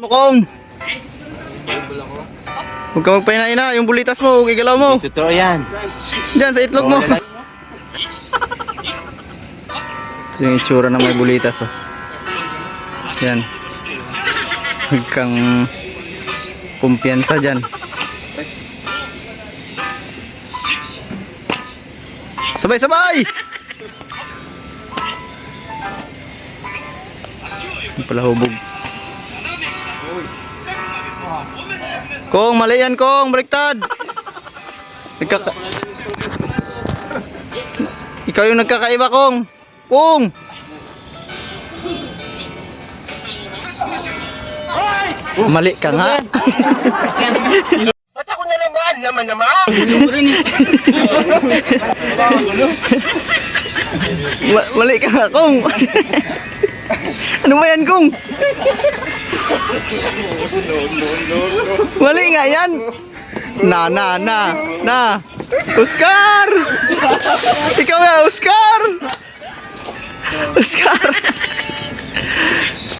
mo kong. Huwag ka magpaina-ina, yung bulitas mo, huwag igalaw mo. Totoo yan. Diyan, sa itlog mo. Ito yung itsura ng may bulitas, oh. Yan. Huwag kang kumpiyansa dyan. Sabay-sabay! Yung pala hubog. Kong, mali yan, Kong. Baliktad. Nagkaka... Ikaw yung nagkakaiba, Kong. Kong! Mali ka nga. Ba't ako na naman? Naman naman! Ma- mali ka nga, Kong. ano ba yan, Kong? Mali nga yan. Na, na, na, na. Oscar! Ikaw nga, Oscar!